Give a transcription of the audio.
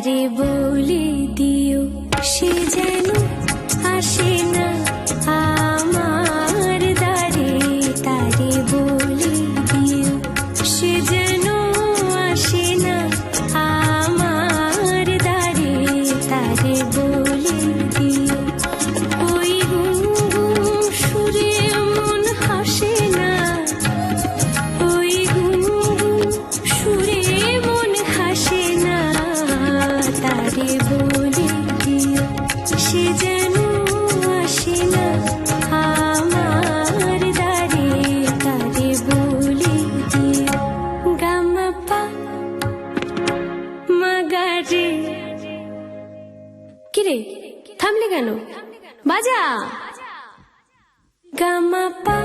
তারে বলে দিও সে যেন আসে কিরে? থামলি কেন? বাজা। গামা পা